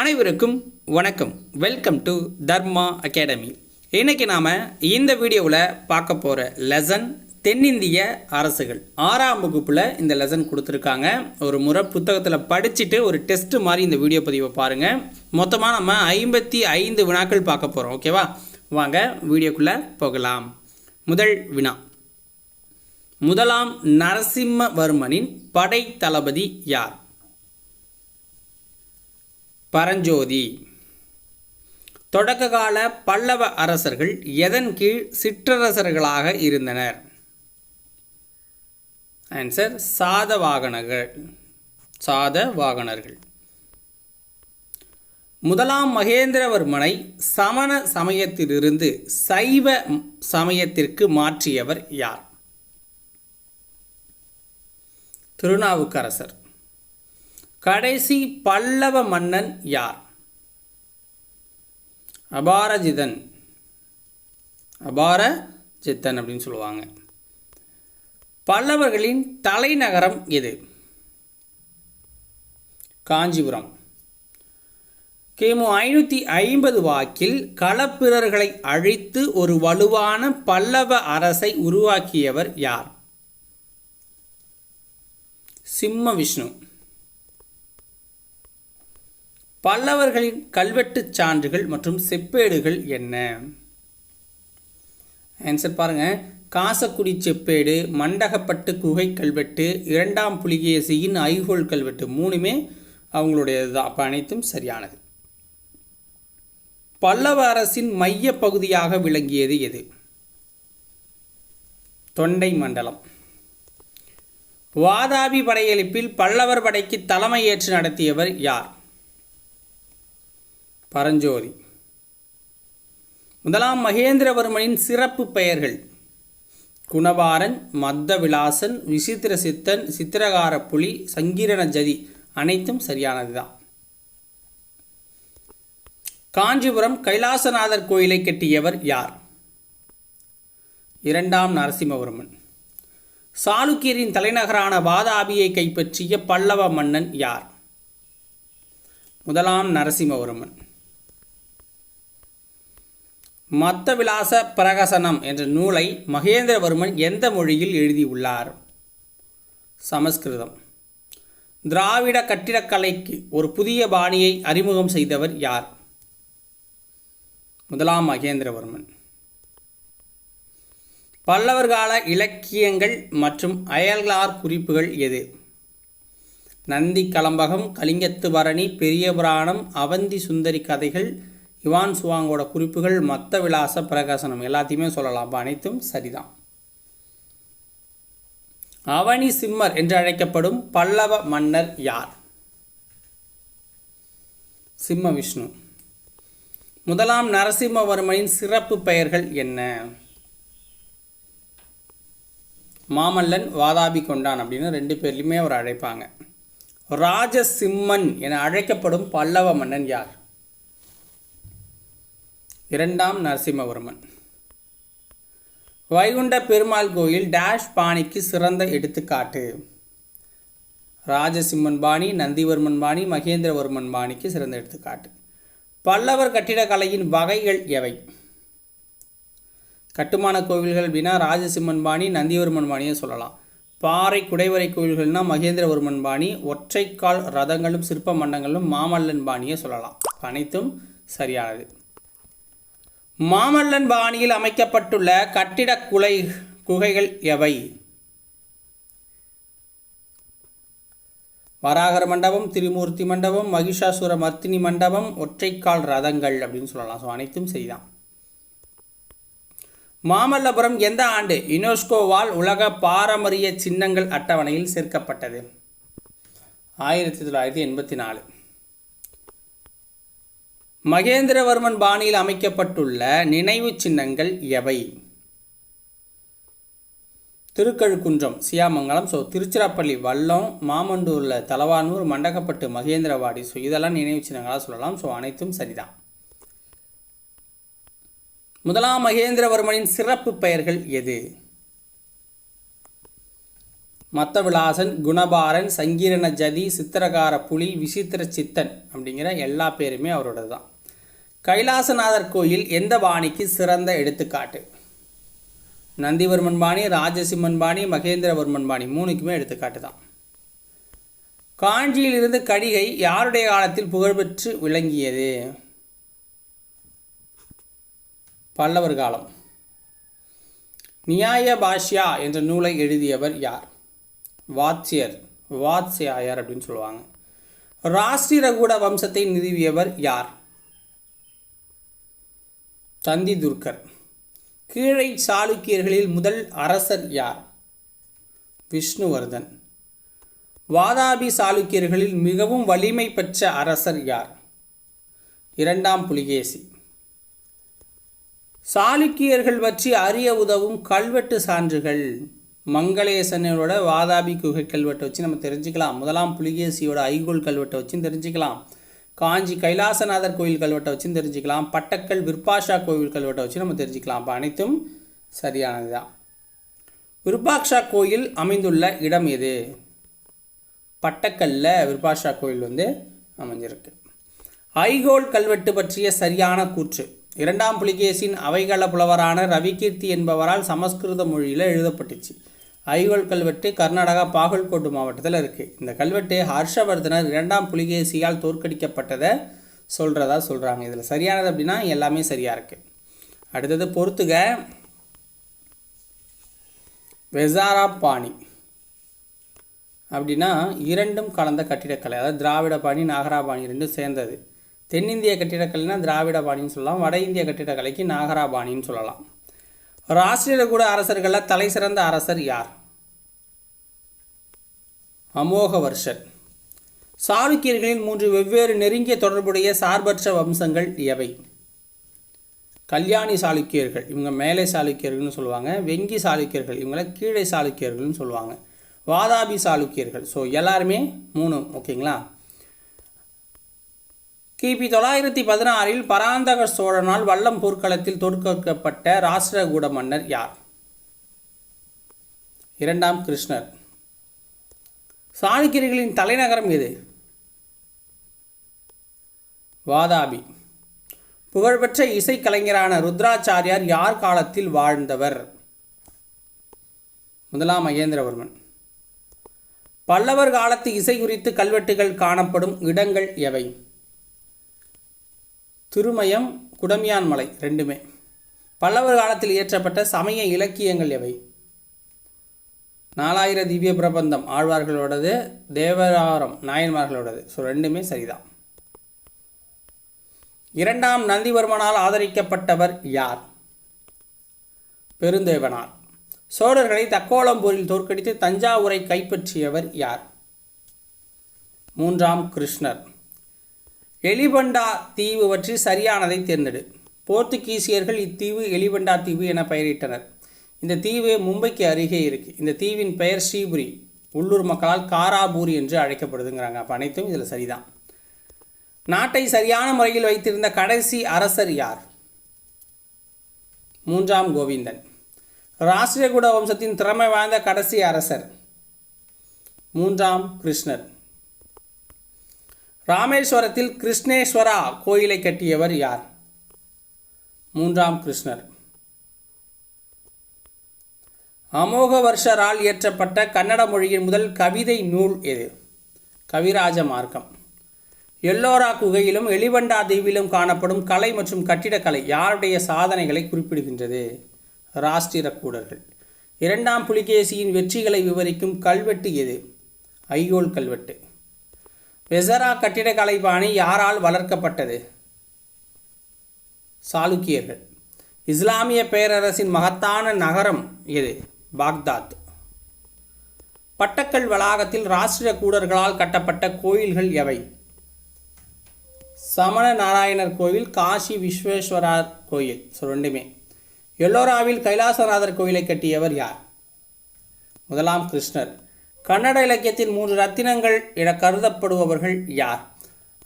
அனைவருக்கும் வணக்கம். Welcome to Dharma academy இன்னைக்கு நாம் இந்த வீடியோவில் பார்க்க போகிற லெசன் தென்னிந்திய அரசுகள். ஆறாம் வகுப்பில் இந்த லெசன் கொடுத்துருக்காங்க. ஒரு முறை புத்தகத்தில் படிச்சுட்டு ஒரு டெஸ்ட்டு மாதிரி இந்த வீடியோ பதிவை பாருங்கள் மொத்தமாக நம்ம ஐம்பத்தி ஐந்து வினாக்கள் பார்க்க போகிறோம் ஓகேவா வாங்க வீடியோக்குள்ளே போகலாம். முதல் வினா. முதலாம் நரசிம்மவர்மனின் படை தளபதி யார்? பரஞ்சோதி. தொடக்ககால பல்லவ அரசர்கள் எதன் கீழ் சிற்றரசர்களாக இருந்தனர்? ஆன்சர் சாதவாகனர்கள். சாதவாகனர்கள். முதலாம் மகேந்திரவர்மனை சமண சமயத்திலிருந்து சைவ சமயத்திற்கு மாற்றியவர் யார்? திருநாவுக்கரசர். கடைசி பல்லவ மன்னன் யார்? அபாரஜிதன். அபாரஜித்தன் அப்படின்னு சொல்லுவாங்க. பல்லவர்களின் தலைநகரம் எது? காஞ்சிபுரம். கிமு ஐநூற்றி ஐம்பது வாக்கில் களப்பிரர்களை அழித்து ஒரு வலுவான பல்லவ அரசை உருவாக்கியவர் யார்? சிம்ம விஷ்ணு. பல்லவர்களின் கல்வெட்டுச் சான்றுகள் மற்றும் செப்பேடுகள் என்ன? ஆன்சர் பாருங்கள் காசக்குடி செப்பேடு மண்டகப்பட்டு குகை கல்வெட்டு இரண்டாம் புலிகேசியின் ஐகோல் கல்வெட்டு மூணுமே அவங்களுடையது தான். அப்போ அனைத்தும் சரியானது. பல்லவ அரசின் மைய பகுதியாக விளங்கியது எது? தொண்டை மண்டலம். வாதாபி படையெடுப்பில் பல்லவர் படைக்கு தலைமையேற்று நடத்தியவர் யார்? பரஞ்சோதி. முதலாம் மகேந்திரவர்மனின் சிறப்பு பெயர்கள் குணவாரன் மத்த விலாசன் விசித்திர சித்தன் சித்திரகார புலி சங்கீரண ஜதி அனைத்தும் சரியானதுதான். காஞ்சிபுரம் கைலாசநாதர் கோயிலை கட்டியவர் யார்? இரண்டாம் நரசிம்மவர்மன். சாளுக்கியரின் தலைநகரான வாதாபியை கைப்பற்றிய பல்லவ மன்னன் யார்? முதலாம் நரசிம்மவர்மன். மத்தவிலாச பிரகசனம் என்ற நூலை மகேந்திரவர்மன் எந்த மொழியில் எழுதியுள்ளார்? சமஸ்கிருதம். திராவிட கட்டிடக்கலைக்கு ஒரு புதிய பாணியை அறிமுகம் செய்தவர் யார்? முதலாம் மகேந்திரவர்மன். பல்லவர் கால இலக்கியங்கள் மற்றும் அயல்கார் குறிப்புகள் எது? நந்தி கலம்பகம் கலிங்கத்து பரணி பெரிய புராணம் அவந்தி சுந்தரி கதைகள் இவான் சுவாங்கோட குறிப்புகள் மத்த விலாச பிரகாசனம் எல்லாத்தையுமே சொல்லலாம். அப்போ அனைத்தும் சரிதான். அவனி சிம்மர் என்று அழைக்கப்படும் பல்லவ மன்னர் யார்? சிம்ம விஷ்ணு. முதலாம் நரசிம்மவர்மனின் சிறப்பு பெயர்கள் என்ன? மாமல்லன் வாதாபி கொண்டான் அப்படின்னு ரெண்டு பேர்லையுமே அவர் அழைப்பாங்க. ராஜசிம்மன் என அழைக்கப்படும் பல்லவ மன்னன் யார்? இரண்டாம் நரசிம்மவர்மன். வைகுண்ட பெருமாள் கோயில் டேஷ் பாணிக்கு சிறந்த எடுத்துக்காட்டு. ராஜசிம்மன் பாணி நந்திவர்மன் பாணி மகேந்திரவர்மன் பாணிக்கு சிறந்த எடுத்துக்காட்டு. பல்லவர் கட்டிடக்கலையின் வகைகள் எவை? கட்டுமான கோவில்கள் அப்படின்னா ராஜசிம்மன் பாணி நந்திவர்மன் பாணியை சொல்லலாம். பாறை குடைவரை கோவில்கள்னா மகேந்திரவர்மன் பாணி ஒற்றைக்கால் ரதங்களும் சிற்ப மண்டங்களும் மாமல்லன் பாணியை சொல்லலாம். அனைத்தும் சரியானது. மாமல்லன் பாணியில் அமைக்கப்பட்டுள்ள கட்டிடக் குலை குகைகள் எவை? வராகர மண்டபம் திரிமூர்த்தி மண்டபம் மகிஷாசுர மர்த்தினி மண்டபம் ஒற்றைக்கால் ரதங்கள் அப்படின்னு சொல்லலாம். ஸோ அனைத்தும் செய்தான் மாமல்லபுரம் எந்த ஆண்டு யுனெஸ்கோவால் உலக பாரம்பரிய சின்னங்கள் அட்டவணையில் சேர்க்கப்பட்டது? ஆயிரத்தி தொள்ளாயிரத்தி எண்பத்தி நாலு. மகேந்திரவர்மன் பாணியில் அமைக்கப்பட்டுள்ள நினைவு சின்னங்கள் எவை? திருக்கழுக்குன்றம் சியாமங்கலம் ஸோ திருச்சிராப்பள்ளி வல்லம் மாமண்டூரில் தலவானூர் மண்டகப்பட்டு மகேந்திரவாடி ஸோ இதெல்லாம் நினைவு சின்னங்களாக சொல்லலாம். ஸோ அனைத்தும் சரிதான். முதலாம் மகேந்திரவர்மனின் சிறப்பு பெயர்கள் எது? மத்தவிலாசன் குணபாரன் சங்கீரண ஜதி சித்திரகார புலி விசித்திர சித்தன் அப்படிங்கிற எல்லா பேருமே அவரோடது தான் கைலாசநாதர் கோயில் எந்த பாணிக்கு சிறந்த எடுத்துக்காட்டு? நந்திவர்மன் பாணி ராஜசிம்மன் பாணி மகேந்திரவர்மன் பாணி மூணுக்குமே எடுத்துக்காட்டு தான். காஞ்சியிலிருந்து கடிகை யாருடைய காலத்தில் புகழ்பெற்று விளங்கியது? பல்லவர் காலம். நியாய பாஷ்யா என்ற நூலை எழுதியவர் யார்? வாத்சியர் வாத்ஸ்யாயர் அப்படின்னு சொல்லுவாங்க. ராஷ்டிரகூட வம்சத்தை நிறுவியவர் யார்? தந்தி துர்க்கர் கீழை சாளுக்கியர்களில் முதல் அரசர் யார்? விஷ்ணுவர்தன். வாதாபி சாளுக்கியர்களில் மிகவும் வலிமை பெற்ற அரசர் யார்? இரண்டாம் புலிகேசி. சாளுக்கியர்கள் பற்றி அறிய உதவும் கல்வெட்டு சான்றுகள் மங்களேசனோட வாதாபி குகை கல்வெட்டை வச்சு நம்ம தெரிஞ்சுக்கலாம். முதலாம் புலிகேசியோட ஐகோல் கல்வெட்டை வச்சும் தெரிஞ்சுக்கலாம். காஞ்சி கைலாசநாதர் கோயில் கல்வெட்டை வச்சும் தெரிஞ்சுக்கலாம். பட்டக்கல் விற்பாஷா கோயில் கல்வெட்டை வச்சு நம்ம தெரிஞ்சுக்கலாம். அப்போ அனைத்தும் சரியானது தான் விருப்பாக்ஷா கோயில் அமைந்துள்ள இடம் எது? பட்டக்கல்ல விருப்பாஷா கோயில் வந்து அமைஞ்சிருக்கு. ஐகோல் கல்வெட்டு பற்றிய சரியான கூற்று. இரண்டாம் புலிகேசின் அவைகள புலவரான ரவிகீர்த்தி என்பவரால் சமஸ்கிருத மொழியில் எழுதப்பட்டுச்சு. ஐகோல் கல்வெட்டு கர்நாடகா பாகல்கோட்டு மாவட்டத்தில் இருக்குது இந்த கல்வெட்டு ஹர்ஷவர்தனர் இரண்டாம் புலிகேசியால் தோற்கடிக்கப்பட்டதை சொல்கிறதா சொல்கிறாங்க இதில் சரியானது அப்படின்னா எல்லாமே சரியாக இருக்குது அடுத்தது பொறுத்துக. வெசாரா பாணி அப்படின்னா இரண்டும் கலந்த கட்டிடக்கலை. அதாவது திராவிட பாணி நாகராபாணி ரெண்டும் சேர்ந்தது. தென்னிந்திய கட்டிடக்கலைனா திராவிட பாணின்னு சொல்லலாம். வட இந்திய கட்டிடக்கலைக்கு நாகராபாணின்னு சொல்லலாம். ராஷ்டிரகூட அரசர்களில் தலை சிறந்த அரசர் யார்? அமோக வர்ஷர் சாளுக்கியர்களின் மூன்று வெவ்வேறு நெருங்கிய தொடர்புடைய சார்பற்ற வம்சங்கள் எவை கல்யாணி சாளுக்கியர்கள் இவங்க மேலை சாளுக்கியர்கள்னு சொல்லுவாங்க வெங்கி சாளுக்கியர்கள் இவங்கள கீழே சாளுக்கியர்கள்னு சொல்லுவாங்க. வாதாபி சாளுக்கியர்கள் ஸோ எல்லாருமே மூணு ஓகேங்களா? கிபி தொள்ளாயிரத்தி பதினாறில் பராந்தக சோழனால் வல்லம் போர்க்களத்தில் தோற்கப்பட்ட ராஷ்டிரகூட மன்னர் யார்? இரண்டாம் கிருஷ்ணர். சாளுக்கியர்களின் தலைநகரம் எது? வாதாபி. புகழ்பெற்ற இசைக்கலைஞரான ருத்ராச்சாரியார் யார் காலத்தில் வாழ்ந்தவர்? முதலாம் மகேந்திரவர்மன். பல்லவர் காலத்து இசை குறித்து கல்வெட்டுகள் காணப்படும் இடங்கள் எவை? திருமயம் குடமியான் மலை ரெண்டுமே. பல்லவர் காலத்தில் இயற்றப்பட்ட சமய இலக்கியங்கள் எவை? நாலாயிர திவ்ய பிரபந்தம் ஆழ்வார்களோடது தேவராரம் நாயன்மார்களோடது. ஸோ ரெண்டுமே சரிதான். இரண்டாம் நந்திவர்மனால் ஆதரிக்கப்பட்டவர் யார்? பெருந்தேவனார். சோழர்களை தக்கோலம் போரில் தோற்கடித்து தஞ்சாவூரை கைப்பற்றியவர் யார்? மூன்றாம் கிருஷ்ணர். எலிபண்டா தீவு பற்றி சரியானதை தேர்ந்தெடு. போர்த்துகீசியர்கள் இத்தீவு எலிபண்டா தீவு என பெயரிட்டனர். இந்த தீவு மும்பைக்கு அருகே இருக்குது இந்த தீவின் பெயர் ஸ்ரீபுரி உள்ளூர் மக்களால் காராபூரி என்று அழைக்கப்படுதுங்கிறாங்க. அப்போ அனைத்தும் இதில் சரிதான். நாட்டை சரியான முறையில் வைத்திருந்த கடைசி அரசர் யார்? மூன்றாம் கோவிந்தன். ராஷ்டிரகூட வம்சத்தின் திறமை வாய்ந்த கடைசி அரசர். மூன்றாம் கிருஷ்ணர். ராமேஸ்வரத்தில் கிருஷ்ணேஸ்வரா கோயிலை கட்டியவர் யார்? மூன்றாம் கிருஷ்ணர். அமோக வருஷரால் இயற்றப்பட்ட கன்னட மொழியின் முதல் கவிதை நூல் எது? கவிராஜ மார்க்கம். எல்லோரா குகையிலும் எலிவண்டா தீவிலும் காணப்படும் கலை மற்றும் கட்டிடக்கலை யாருடைய சாதனைகளை குறிப்பிடுகின்றது? ராஷ்டிரக்கூடர்கள் இரண்டாம் புலிகேசியின் வெற்றிகளை விவரிக்கும் கல்வெட்டு எது? ஐயோல் கல்வெட்டு. வெசரா கட்டிடக்கலை பாணி யாரால் வளர்க்கப்பட்டது? சாளுக்கியர்கள். இஸ்லாமிய பேரரசின் மகத்தான நகரம் எது? பாக்தாத். பட்டக்கல் வளாகத்தில் ராஷ்டிர கூடர்களால் கட்டப்பட்ட கோயில்கள் எவை? சமண நாராயணர் கோவில் காசி விஸ்வேஸ்வரர் கோயில் ஸோ ரெண்டுமே. எல்லோராவில் கைலாசநாதர் கோயிலை கட்டியவர் யார்? முதலாம் கிருஷ்ணர். கன்னட இலக்கியத்தின் மூன்று ரத்தினங்கள் என கருதப்படுபவர்கள் யார்?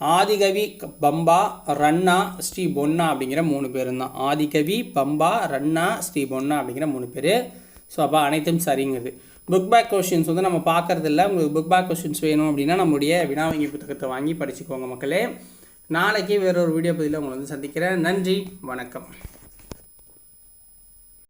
ஆதிகவி பம்பா ரன்னா ஸ்ரீ பொன்னா அப்படிங்கிற மூணு பேரும் தான் ஆதிகவி பம்பா ரன்னா ஸ்ரீ பொன்னா அப்படிங்கிற மூணு பேர். ஸோ அப்போ அனைத்தும் சரிங்குது. புக் பேக் கொஷின்ஸ் வந்து நம்ம பார்க்கறதில்ல. உங்களுக்கு புக் பேக் கொஷின்ஸ் வேணும் அப்படின்னா நம்முடைய வினாவங்கி புத்தகத்தை வாங்கி படிச்சுக்கோங்க மக்களே. நாளைக்கு வேறொரு வீடியோ பதிவில் உங்களை வந்து சந்திக்கிறேன். நன்றி. வணக்கம்.